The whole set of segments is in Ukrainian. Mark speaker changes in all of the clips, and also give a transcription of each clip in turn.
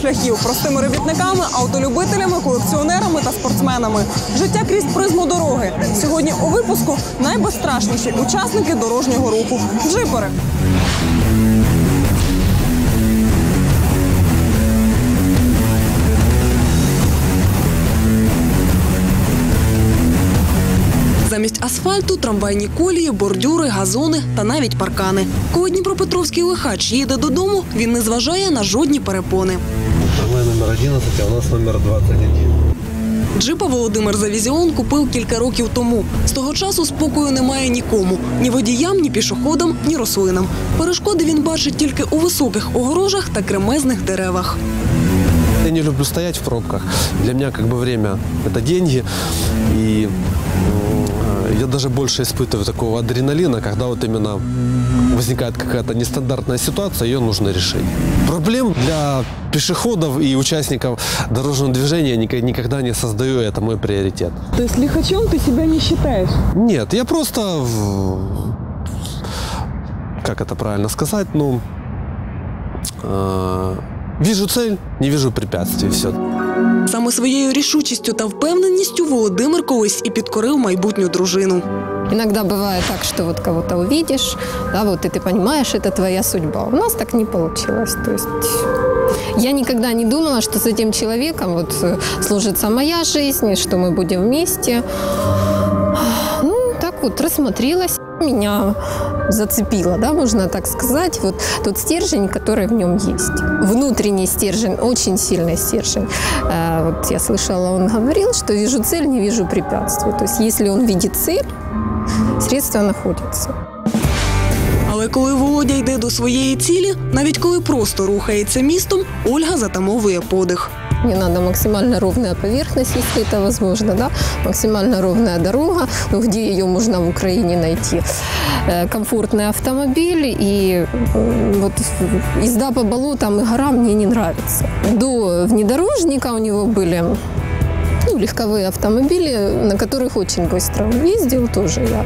Speaker 1: шляхів, простими робітниками, автолюбителями, колекціонерами та спортсменами. Життя крізь призму дороги. Сьогодні у випуску найбезстрашніші учасники дорожнього руху джипери. Замість асфальту трамвайні колії, бордюри, газони та навіть паркани. Коли Дніпропетровський лихач їде додому, він не зважає на жодні перепони.
Speaker 2: Трамвай номер 11, а у нас номер 21.
Speaker 1: Джипа Володимир Завізіон купив кілька років тому. З того часу спокою немає нікому: ні водіям, ні пішоходам, ні рослинам. Перешкоди він бачить тільки у високих огорожах та кремезних деревах.
Speaker 2: Я не люблю стоять в пробках. Для меня как бы время – это деньги. И м, я даже больше испытываю такого адреналина, когда вот именно возникает какая-то нестандартная ситуация, ее нужно решить. Проблем для пешеходов и участников дорожного движения никогда не создаю, это мой приоритет.
Speaker 1: То есть лихачом ти себе не вважаєш?
Speaker 2: Нет, я просто, как это правильно сказать, ну, э, вижу цель, не вижу препятствий, все.
Speaker 1: Саме своєю рішучістю та впевненістю Володимир колись і підкорив майбутню дружину.
Speaker 3: Иногда бывает так, что вот кого-то увидишь, да, вот и ты понимаешь, это твоя судьба. У нас так не получилось. То есть я никогда не думала, что с этим человеком вот э, сложится моя жизнь, и что мы будем вместе. Ну, так вот рассмотрелась, меня зацепило, да, можно так сказать, вот тот стержень, который в нем есть. Внутренний стержень, очень сильный стержень. Э, Вот я слышала, он говорил, что вижу цель, не вижу препятствий. То есть если он видит цель, средства находятся.
Speaker 1: Але коли Володя йде до своєї цілі, навіть коли просто рухається містом, Ольга затамовує подих.
Speaker 3: Мне надо максимально ровная поверхность, если это возможно, да, максимально ровная дорога, ну, где ее можно в Украине найти, Э, комфортный автомобиль и м, вот езда по болотам и горам мне не нравится. До внедорожника у него были ну, легковые автомобили, на которых очень быстро он ездил тоже я.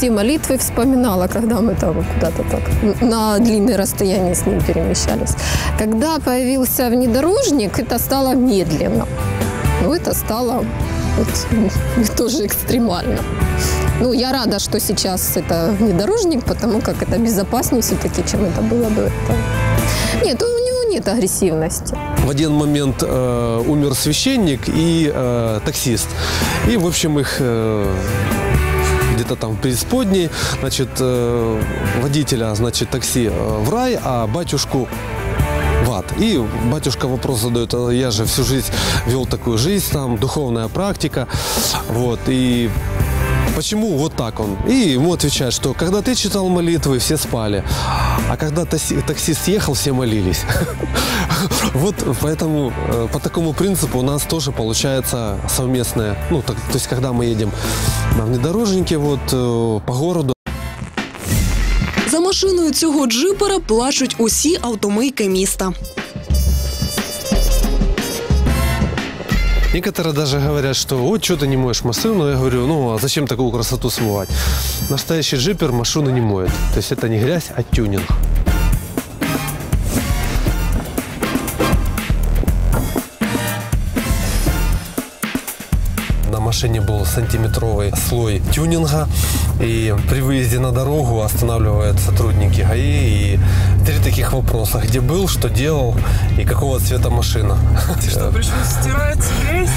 Speaker 3: Все молитвы вспоминала, когда мы там куда-то так на длинные расстояния с ним перемещались. Когда появился внедорожник, это стало медленно. Ну, это стало вот, тоже экстремально. Ну, я рада, что сейчас это внедорожник, потому как это безопаснее все-таки, чем это было до этого. Нет, у него нет агрессивности.
Speaker 2: В один момент э, умер священник и э, таксист. И, в общем, их э, где-то там в преисподней, значит, э, водителя, значит, такси э, в рай, а батюшку в ад. И батюшка вопрос задает, «А я же всю жизнь вел такую жизнь, там, духовная практика, вот, и Почему вот так он? И ему отвечают, что когда ты читал молитвы, все спали, а когда таксист ехал, все молились. Вот поэтому э, по такому принципу у нас тоже получается совместное, ну, так- то есть когда мы едем на внедорожнике вот э, по городу,
Speaker 1: За машиною цього джипера плачуть усі автомийки міста.
Speaker 2: Некоторые даже говорят, что вот что ты не моешь машину. Я говорю, ну а зачем такую красоту смывать? Настоящий джипер машину не моет. То есть это не грязь, а тюнинг. Машине был сантиметровый слой тюнинга. И при выезде на дорогу останавливают сотрудники ГАИ. И три таких вопроса. Где был, что делал и какого цвета машина.
Speaker 1: Пришлось стирати грязь?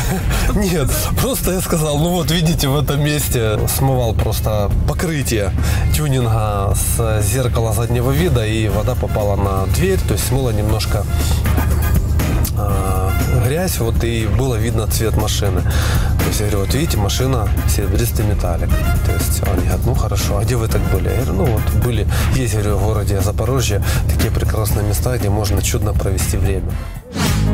Speaker 2: Нет, просто я сказал, ну вот видите, в этом месте смывал просто покрытие тюнинга с зеркала заднего вида, и вода попала на дверь, то есть смыла немножко а, грязь, вот и было видно цвет машины. То есть я говорю, вот видите, машина серебристый металлик. То есть они говорят, ну хорошо, а где вы так были? Я говорю, ну вот были, есть, говорю, в городе Запорожье такие прекрасные места, где можно чудно провести время.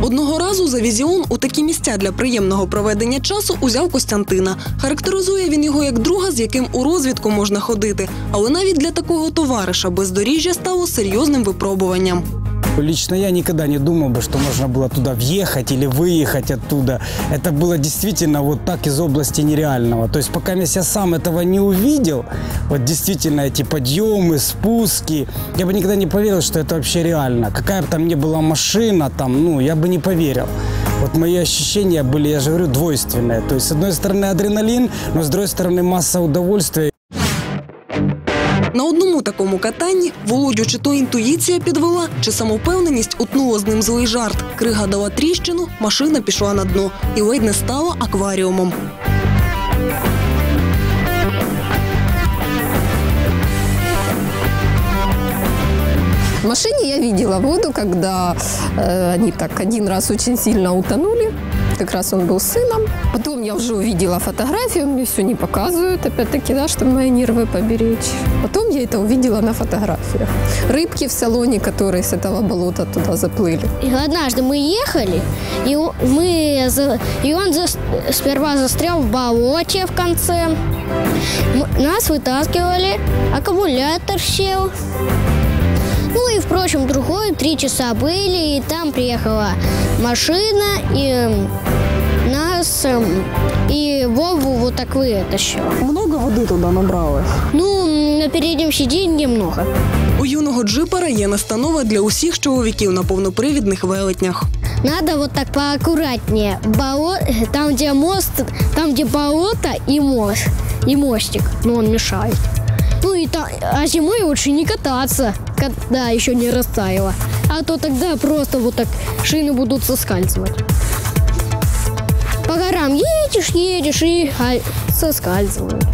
Speaker 1: Одного разу Завізіон у такі місця для приємного проведення часу узяв Костянтина. Характеризує він його як друга, з яким у розвідку можна ходити. Але навіть для такого товариша бездоріжжя стало серйозним випробуванням.
Speaker 4: Лично я никогда не думал бы, что можно было туда въехать или выехать оттуда. Это было действительно вот так из области нереального. То есть пока я сам этого не увидел, вот действительно эти подъемы, спуски, я бы никогда не поверил, что это вообще реально. Какая бы там ни была машина, там, ну, я бы не поверил. Вот мои ощущения были, я же говорю, двойственные. То есть, с одной стороны, адреналин, но с другой стороны, масса удовольствия.
Speaker 1: На одному такому катанні Володю чи то інтуїція підвела, чи самовпевненість утнула з ним злий жарт. Крига дала тріщину, машина пішла на дно і ледь не стала акваріумом.
Speaker 3: В машине я видела воду, когда э, они так один раз очень сильно утонули. Как раз он был с сыном. Потом я уже увидела фотографию, мне все не показывают, опять-таки, да, чтобы мои нервы поберечь. Потом я это увидела на фотографиях. Рыбки в салоне, которые с этого болота туда заплыли.
Speaker 5: И однажды мы ехали, и мы за- и он зас- сперва застрял в болоте в конце. Нас вытаскивали, аккумулятор сел. Ну и, впрочем, другое, три часа были, и там приехала машина, и нас, м, и Вову вот так вытащила.
Speaker 1: Много води туди набрали.
Speaker 5: Ну, м, на переднем сиденье много.
Speaker 1: У юного джипера є настанова для усіх чоловіків на повнопривідних велетнях.
Speaker 5: Надо вот так поаккуратнее. Боло... Там, где мост, там, где болото и мост, и мостик, но он мешает. Ну и там, а зимой лучше не кататься, когда еще не растаяло. А то тогда просто вот так шины будут соскальзывать. По горам едешь, едешь и а, соскальзывают.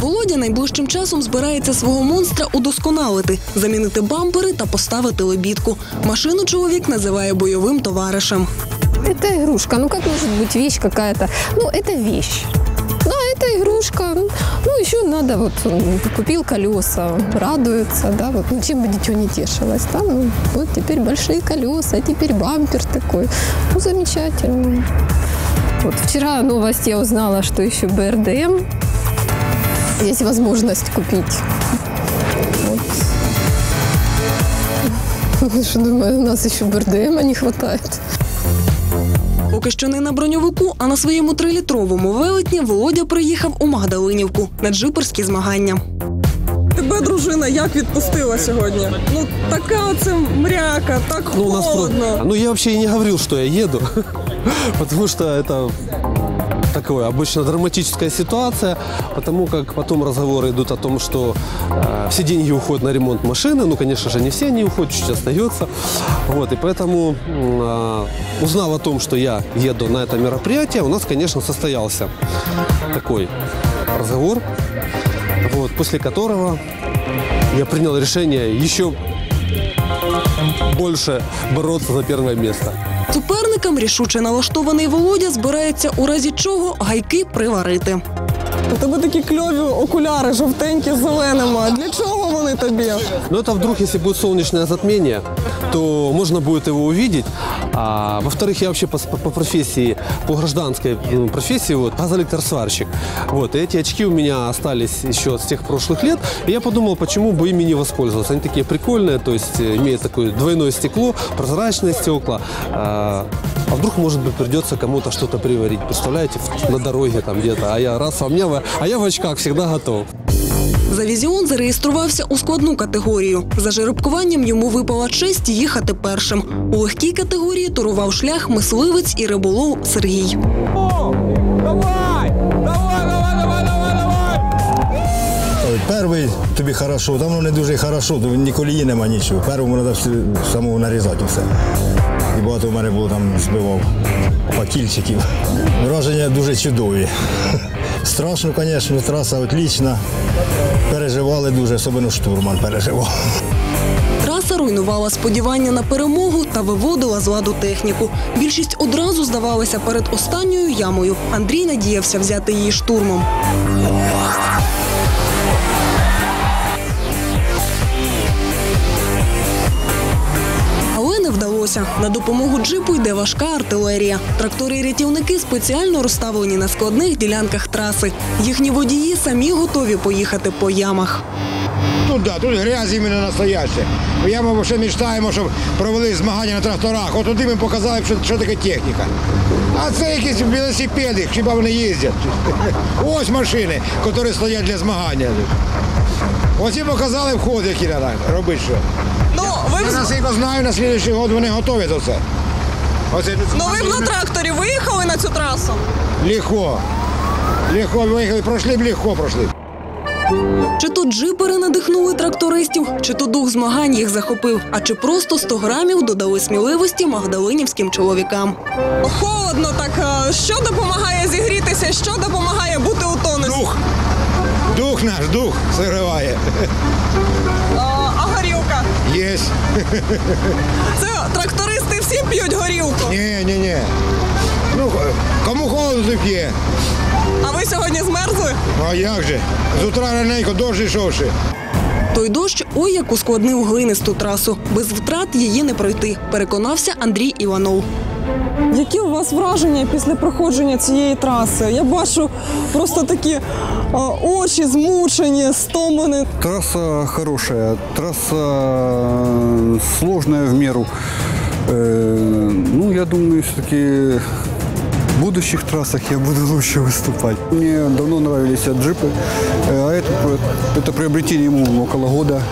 Speaker 1: Володя найближчим часом збирається свого монстра удосконалити, замінити бампери та поставити лебідку. Машину чоловік називає бойовим товаришем.
Speaker 3: Это игрушка. Ну как может быть вещь какая-то? Ну это вещь. Игрушка. Ну, еще надо, вот, м, купил колеса, радуется, да, вот, ну, чем бы дитё не тешилось, да, ну, вот теперь большие колеса, теперь бампер такой, ну, замечательно. Вот вчера новость я узнала, что еще БРДМ есть возможность купить. Вот. Что думаю, у нас еще БРДМа не хватает.
Speaker 1: Поки що не на броньовику, а на своєму трилітровому велетні Володя приїхав у Магдалинівку на джиперські змагання.
Speaker 6: Тебе дружина як відпустила сьогодні? Ну така оце мряка, так
Speaker 2: Ну,
Speaker 6: холодно.
Speaker 2: просто- Ну, я взагалі не говорив, що я їду, тому що это такое обычно драматическая ситуация, потому как потом разговоры идут о том, что э, все деньги уходят на ремонт машины, ну, конечно же, не все они уходят, чуть остается, вот, и поэтому, а, узнав о том, что я еду на это мероприятие, у нас, конечно, состоялся такой разговор, вот, после которого я принял решение еще больше бороться за первое место.
Speaker 1: Суперникам рішуче налаштований Володя збирається у разі чого гайки приварити.
Speaker 6: У тебе такі кльові окуляри, жовтенькі з зеленими. Для чого вони тобі?
Speaker 2: Ну, это вдруг, если будет солнечное затмение, то можно будет его увидеть. А, во-вторых, я вообще по, по профессии, по гражданской м, профессии, вот, газоэлектросварщик. Вот, и эти очки у меня остались еще с тех прошлых лет. И я подумал, почему бы ими не воспользоваться. Они такие прикольные, то есть э, имеют такое двойное стекло, прозрачные стекла. А, а вдруг, может быть, придется кому-то что-то приварить. Представляете, на дороге там где-то. А я раз, а, в- а я в очках всегда готов.
Speaker 1: Завізіон зареєструвався у складну категорію. За жеребкуванням йому випала честь їхати першим. У легкій категорії турував шлях мисливець і риболов Сергій.
Speaker 7: Ой, Перший тобі хорошо, там воно не дуже хорошо, ні колії нема нічого. Першому треба все самого нарізати все. І багато в мене було там збивав пакільчиків. Враження дуже чудові. Страшно, звісно, траса отлічна. Переживали дуже, особливо штурман переживав.
Speaker 1: Траса руйнувала сподівання на перемогу та виводила з ладу техніку. Більшість одразу здавалася перед останньою ямою. Андрій надіявся взяти її штурмом. Вдалося. На допомогу джипу йде важка артилерія. Трактори і рятівники спеціально розставлені на складних ділянках траси. Їхні водії самі готові поїхати по ямах.
Speaker 8: Тут да, тут грязь іменно настояща. Я ми ще мечтаємо, щоб провели змагання на тракторах. От туди ми показали, що, що таке техніка. А це якісь велосипеди, хіба вони їздять. Ось машини, які стоять для змагання. Ось і показали вход, який треба робити що.
Speaker 6: Ви
Speaker 8: Я наскільки знаю, на слідчий год вони готові до це. Оце
Speaker 6: ну, ви б на тракторі виїхали на цю трасу?
Speaker 8: легко. Легко виїхали, пройшли б легко пройшли.
Speaker 1: Чи то джипери надихнули трактористів, чи то дух змагань їх захопив, а чи просто 100 грамів додали сміливості магдалинівським чоловікам.
Speaker 6: Холодно так. а Що допомагає зігрітися? Що допомагає бути у тонусі?
Speaker 8: Дух. Дух наш, дух.
Speaker 6: А, а горілка?
Speaker 8: Є.
Speaker 6: Це трактористи всі п'ють горілку.
Speaker 8: Ні, ні, ні. Ну, кому холодно, п'є.
Speaker 6: А ви сьогодні змерзли?
Speaker 8: Ну а як же? З утра раненько дощ ішов.
Speaker 1: Той дощ ой як ускладнив глинисту трасу. Без втрат її не пройти, переконався Андрій Іванов.
Speaker 6: Які у вас враження після проходження цієї траси? Я бачу просто такі очі змучені, стомлені.
Speaker 9: Трасса хорошая, трасса э, сложная в меру. Э, Ну, я думаю, все-таки в будущих трассах я буду лучше выступать. Мне давно нравились джипы, э, а это, это приобретение ему около года.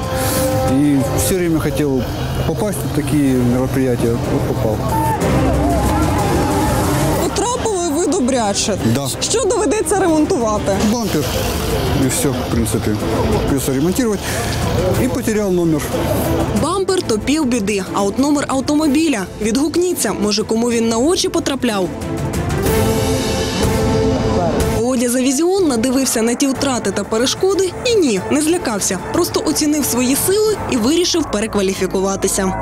Speaker 9: И все время хотел попасть на такие мероприятия. Вот попал.
Speaker 6: Добряче.
Speaker 9: Да.
Speaker 6: Що доведеться ремонтувати?
Speaker 9: Бампер. І все, в принципі. Придется ремонтувати. І потеряв номер.
Speaker 1: Бампер то півбіди, а от номер автомобіля. Відгукніться, може, кому він на очі потрапляв. Володя Завізіон надивився на ті втрати та перешкоди і ні, не злякався. Просто оцінив свої сили і вирішив перекваліфікуватися.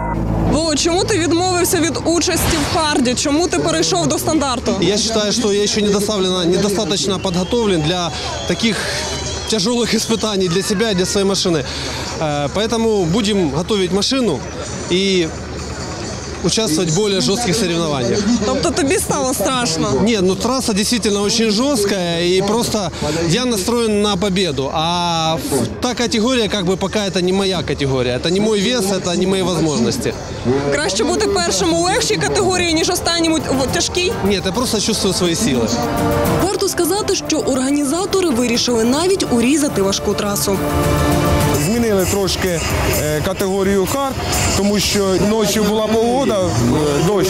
Speaker 6: Во, чому ти відмовився від участі в харді? Чому ти перейшов до стандарту?
Speaker 2: Я считаю, что я еще недоставлено, недостаточно подготовлен для таких тяжелых испытаний для себя и для своей машины. Э, Поэтому будем готовить машину и участвовать в более жестких соревнованиях.
Speaker 6: Тобто тобі стало страшно?
Speaker 2: Нет, ну трасса действительно очень жесткая и просто я настроен на победу. А в- та категория как бы пока это не моя категория. Это не мой вес, это не мои возможности.
Speaker 6: Краще бути першим у легшій категорії, ніж останнім у в тяжкій?
Speaker 2: Нет, я просто чувствую свои силы.
Speaker 1: Варто сказати, що організатори вирішили навіть урізати важку трасу.
Speaker 10: Змінили трошки е, категорію карт, тому що ночі була погода, е, дощ,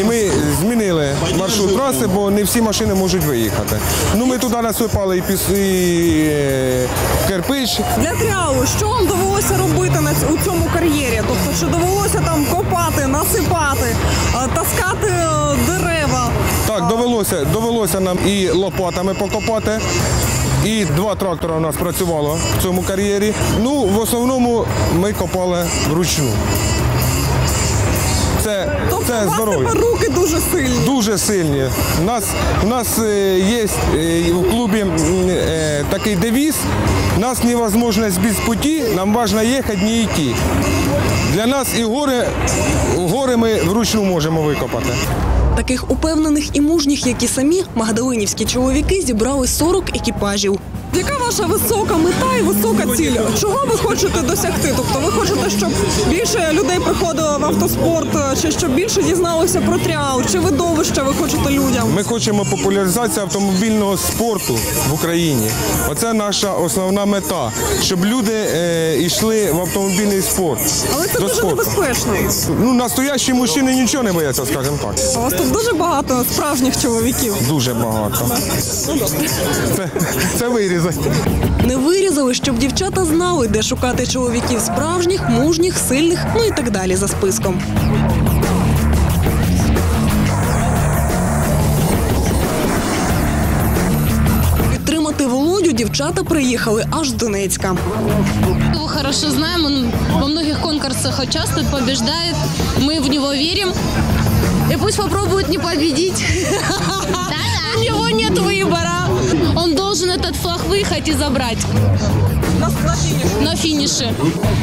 Speaker 10: і ми змінили маршрут траси, бо не всі машини можуть виїхати. Ну ми туди насипали і, піс, і е, кирпич,
Speaker 6: Для тріалу, що вам довелося робити на у цьому кар'єрі? Тобто, чи довелося там копати, насипати, е, таскати е, дерева?
Speaker 10: Так, довелося, довелося нам і лопатами покопати. І два трактора у нас працювало в цьому кар'єрі. Ну, в основному ми копали вручну. Це,
Speaker 6: Тобто
Speaker 10: це здоров'я.
Speaker 6: руки дуже сильні.
Speaker 10: Дуже сильні. У нас, у нас е, є в клубі такий девіз. Нас невозможно збити з путі, нам важливо їхати, не йти. Для нас і гори, гори ми вручну можемо викопати.
Speaker 1: Таких упевнених і мужніх, як і самі, магдалинівські чоловіки зібрали 40 екіпажів.
Speaker 6: Яка ваша висока мета і висока ціль? Чого ви хочете досягти? Тобто ви хочете, щоб більше людей приходило в автоспорт, чи щоб більше дізналося про тріал, чи видовище ви хочете людям?
Speaker 10: Ми хочемо популяризацію автомобільного спорту в Україні. Оце наша основна мета, щоб люди е, йшли в автомобільний спорт.
Speaker 6: Але це
Speaker 10: до
Speaker 6: дуже
Speaker 10: спорту.
Speaker 6: небезпечно.
Speaker 10: Ну, настоящі мужчини нічого не бояться, скажімо так.
Speaker 6: У вас тут дуже багато справжніх чоловіків.
Speaker 10: Дуже багато. Це, це вирізати.
Speaker 1: Не вирізали, щоб дівчата знали, де шукати чоловіків справжніх, мужніх, сильних, ну і так далі за списком. Підтримати Володю дівчата приїхали аж з Донецька.
Speaker 11: Его хорошо знаем, он во многих конкурсах участвует, побеждает. Мы в него верим. И пусть попробует не победить. У него нет выбора. Он должен этот флаг выехать и забрать
Speaker 6: На, на фініші.
Speaker 11: на фініші.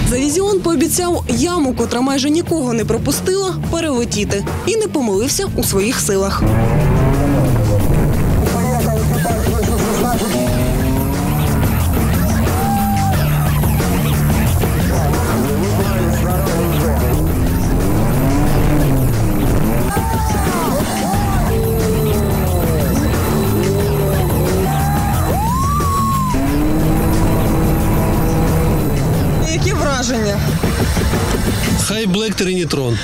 Speaker 1: Завізіон пообіцяв яму, котра майже нікого не пропустила, перелетіти. І не помилився у своїх силах.
Speaker 2: Хай Блэк Трinitrон.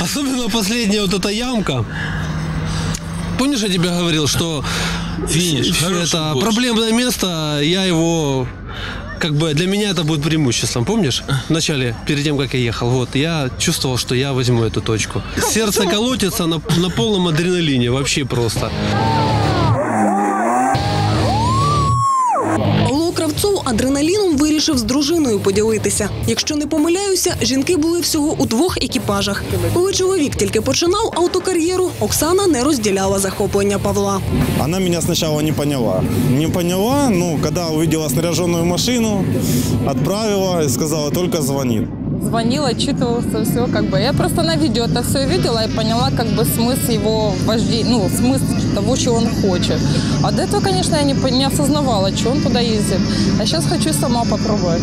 Speaker 2: Особенно последняя вот эта ямка. Помнишь, я тебе говорил, что финиш это проблемное место, я его как бы для меня это будет преимуществом, помнишь? Вначале, перед тем, как я ехал, вот, я чувствовал, что я возьму эту точку. Сердце колотится на, на полном адреналине, вообще просто.
Speaker 1: Павло Кравцов адреналіном вирішив з дружиною поділитися. Якщо не помиляюся, жінки були всього у двох екіпажах. Коли чоловік тільки починав автокар'єру, Оксана не розділяла захоплення Павла.
Speaker 12: Вона мене спочатку не поняла. Не поняла, ну, коли побачила снаряжену машину, відправила і сказала, тільки звонит
Speaker 13: звонила, отчитывался, все как бы. Я просто на видео это все видела и поняла как бы смысл его вождения, ну, смысл того, чего он хочет. А до этого, конечно, я не, по- не осознавала, что он туда ездит. А сейчас хочу сама попробовать.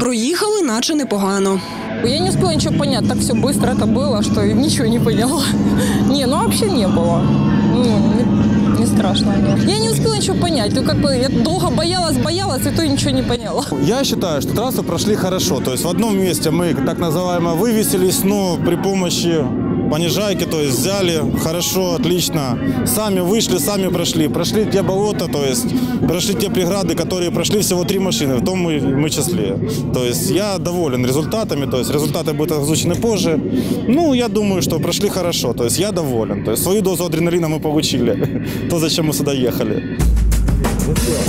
Speaker 1: Проїхали, наче непогано.
Speaker 13: Я не успела ничего понять, так все быстро это было, что и ничего не поняла. Не, ну вообще не было. Ну, не, не страшно. Нет. Я не успела ничего понять. Ну, как бы я долго боялась, боялась, и то ничего не поняла.
Speaker 12: Я считаю, что трассу прошли хорошо. То есть в одном месте мы так называемо вывесились, но при помощи понижайки, то есть взяли хорошо, отлично. Сами вышли, сами прошли. Прошли те болота, то есть прошли те преграды, которые прошли всего три машины, в том мы, мы числе. То есть я доволен результатами, то есть результаты будут озвучены позже. Ну, я думаю, что прошли хорошо, то есть я доволен. То есть свою дозу адреналина мы получили, то, зачем мы сюда ехали.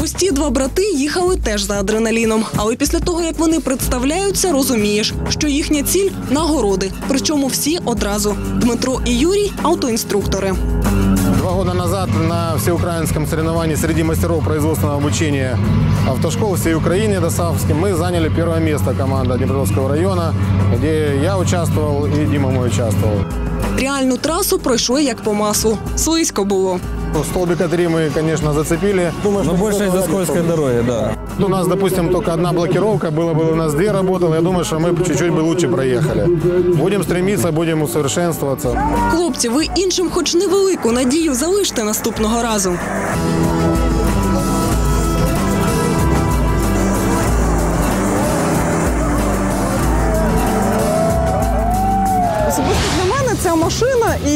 Speaker 1: Ось ті два брати їхали теж за адреналіном. Але після того, як вони представляються, розумієш, що їхня ціль нагороди. Причому всі одразу. Дмитро і Юрій автоінструктори.
Speaker 14: Два года назад на всеукраинском соревновании среди мастеров производственного обучения автошкол всей Украины Досавским мы заняли первое место команда Днепропетровского района, где я участвовал и Дима мой участвовал
Speaker 1: Реальну трасу пройшли як по маслу. Слизько було.
Speaker 14: Столбика 3 мы, конечно, зацепили. Думаю,
Speaker 10: Но больше из-за скользкой дороги, да.
Speaker 14: У нас, допустим, только одна блокировка, было бы у нас две работало. Я думаю, что мы чуть-чуть бы лучше проехали. Будем стремиться, будем усовершенствоваться.
Speaker 1: Хлопці, ви іншим, хоч невелику надію залиште наступного разу.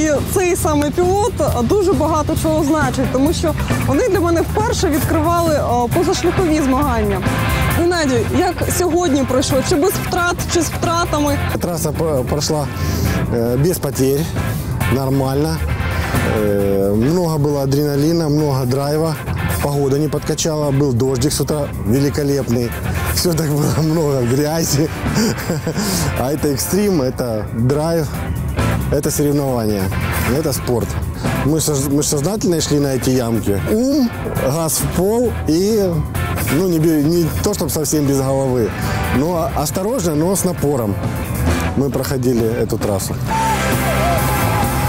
Speaker 6: і цей самий пілот дуже багато чого значить, тому що вони для мене вперше відкривали о, позашляхові змагання. Геннадій, як сьогодні пройшло? Чи без втрат, чи з втратами?
Speaker 8: Трасса по- прошла э, без потерь, нормально. Э, много было адреналина, много драйва. Погода не подкачала, был дождик с утра великолепный. Все так было много грязи. А это экстрим, это драйв, это соревнование, это спорт. Мы, соз- мы сознательно шли на эти ямки. Ум, газ в пол и ну, не, бе- не то, чтобы совсем без головы, но осторожно, но с напором мы проходили эту трассу.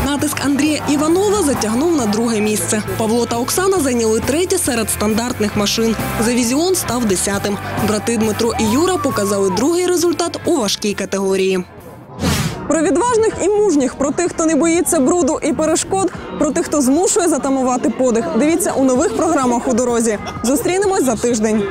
Speaker 1: Натиск Андрія Іванова затягнув на друге місце. Павло та Оксана зайняли третє серед стандартних машин. Завізіон став десятим. Брати Дмитро і Юра показали другий результат у важкій категорії.
Speaker 6: Про відважних і мужніх, про тих, хто не боїться бруду і перешкод, про тих, хто змушує затамувати подих. Дивіться у нових програмах у дорозі. Зустрінемось за тиждень.